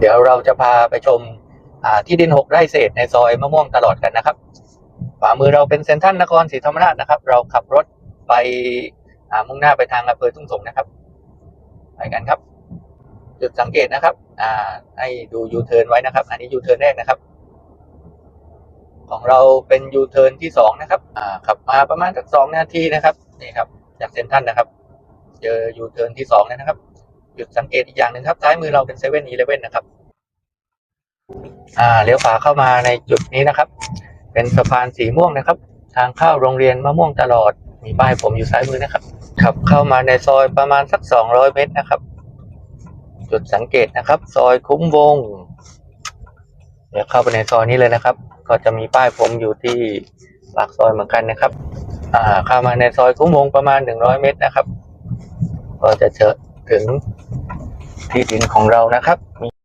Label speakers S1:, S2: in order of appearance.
S1: เดี๋ยวเราจะพาไปชมที่ดินหกไร่เศษในซอยมะม่วงตลอดกันนะครับขวามือเราเป็นเซ็นทรัลนครศรีธรรมราชนะครับ เราขับรถไปมุ่งหน้าไปทางอำเภอทุ่งสงนะครับไปกันครับ จุดสังเกตนะครับให้ดูยูเทิร์นไว้นะครับ อันนี้ยูเทิร์นแรกนะครับ ของเราเป็นยูเทิร์นที่สองนะครับขับมาประมาณสักสองนาทีนะครับนี่ครับ จากเซ็นทรัลนะครับ เจอยูเทิร์นที่สองแล้วนะครับ จุดสังเกตอีกอย่างหนึ่งครับซ้ายมือเราเป็นเซเว่นอีเลเว่นนะครับ อ่าเลี้ยวขวาเข้ามาในจุดนี้นะครับ เป็นสะพานสีม่วงนะครับ ทางเข้าโรงเรียนมะม่วงตลอด มีป้ายผมอยู่ซ้ายมือนะครับ ขับเข้ามาในซอยประมาณสักสองร้อยเมตรนะครับ จุดสังเกตนะครับ ซอยคุ้มวง เดี๋ยวเข้าไปในซอยนี้เลยนะครับ ก็จะมีป้ายผมอยู่ที่ปากซอยเหมือนกันนะครับ อ่าเข้ามาในซอยคุ้มวงประมาณหนึ่งร้อยเมตรนะครับ ก็จะเจอถึง ที่ดินของเรานะครับ